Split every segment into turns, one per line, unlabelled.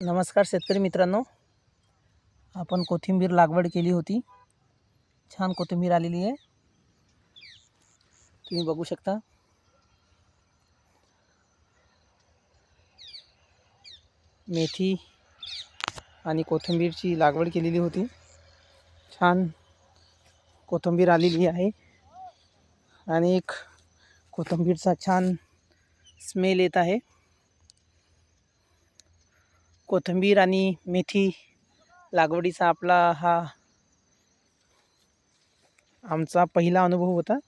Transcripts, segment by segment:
नमस्कार शेतकरी मित्रांनो. आपण कोथिंबीर लागवड केली होती. छान कोथिंबीर आलेली आहे. तुम्ही बघू शकता. मेथी आणि कोथिंबीरची लागवड केलेली होती. छान कोथिंबीर आलेली आहे. आणि एक कोथिंबीरचा छान स्मेल येत आहे. कोथिंबीर आणि मेथी लागवडीचा आपला हा आमचा पहिला अनुभव होता.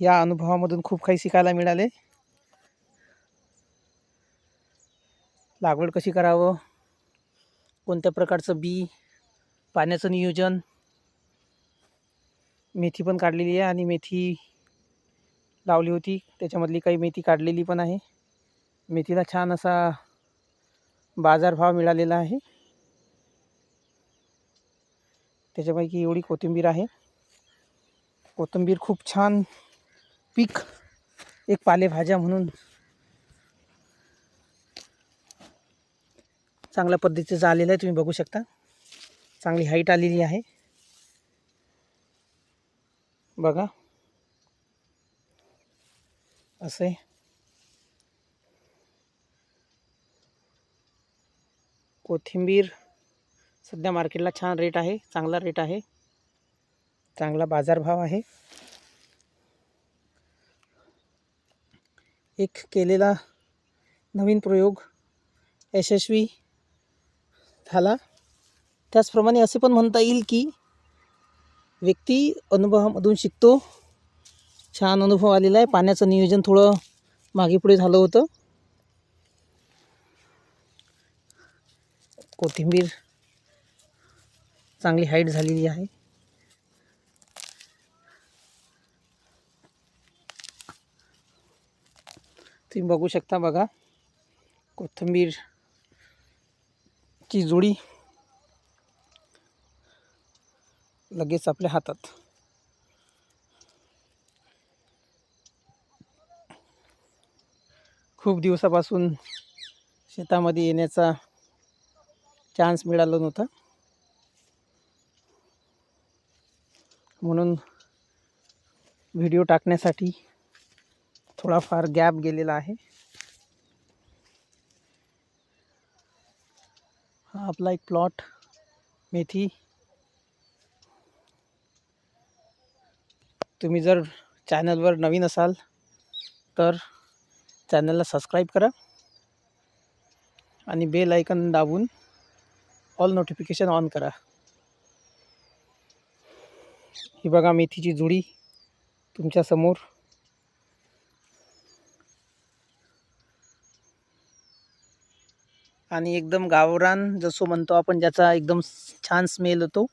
या अनुभवामधून खूप काही शिकायला मिळाले. लागवड कशी करावं? कोणत्या प्रकारचं बी? पाण्याचं नियोजन. मेथी पण काढलेली आहे आणि मेथी लावली होती. त्याच्यामधली काही मेथी काढलेली पण आहे. मेथीला छान असा बाजारभाव मिळालेला आहे. त्याच्यापैकी एवढी कोथिंबीर आहे. कोथिंबीर खूप छान पीक एक पालेभाज्या म्हणून चांगल्या पद्धतीचं आलेलं आहे तुम्ही बघू शकता. चांगली हाईट आलेली आहे. बघा. असे कोथिंबीर. सध्या मार्केटला छान रेट आहे चांगला रेट आहे. चांगला बाजारभाव आहे. एक केलेला नवीन प्रयोग यशस्वी झाला. त्याचप्रमाणे असे पण म्हणता येईल की व्यक्ती अनुभवामधून शिकतो. छान अनुभव आलेला आहे. पाण्याचं नियोजन थोडं मागे पुढे झालं होतं. कोथिंबीर चांगली हाईट झालेली आहे. तुम्ही बघू शकता बघा कोथिंबीरची जोडी लगेच आपल्या हातात. खूप दिवसापासून शेतामध्ये येण्याचा चान्स मिळाला नव्हता. म्हणून व्हिडिओ टाकण्यासाठी थोडाफार गॅप गेलेला आहे. हा आपला एक प्लॉट मेथी. तुम्ही जर चॅनलवर नवीन असाल तर चॅनलला सबस्क्राईब करा आणि बेल ऐकन दाबून ऑल नोटिफिकेशन ऑन करा. ही बघा मेथीची जुडी तुमच्यासमोर आणि एकदम गावरान जसं म्हणतो आपण ज्याचा एकदम छान स्मेल होतो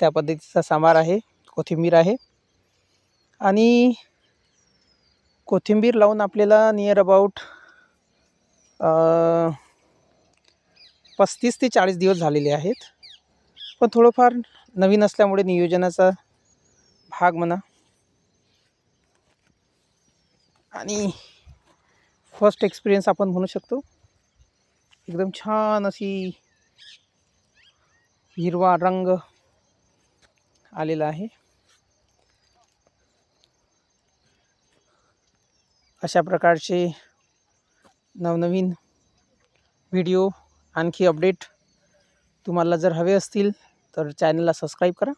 त्या पद्धतीचा सांबार आहे कोथिंबीर आहे. आणि कोथिंबीर लावून आपल्याला नियर अबाऊट पस्तीस ते चाळीस दिवस झालेले आहेत. पण थोडंफार नवीन असल्यामुळे नियोजनाचा भाग म्हणा. आणि फर्स्ट एक्सपिरियन्स आपण म्हणू शकतो. एकदम छान अशी हिरवा रंग आलेला आहे. अशा प्रकारचे नवनवीन व्हिडिओ आणखी अपडेट तुम्हाला जर हवे असतील तर चॅनलला सबस्क्राईब करा.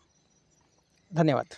धन्यवाद.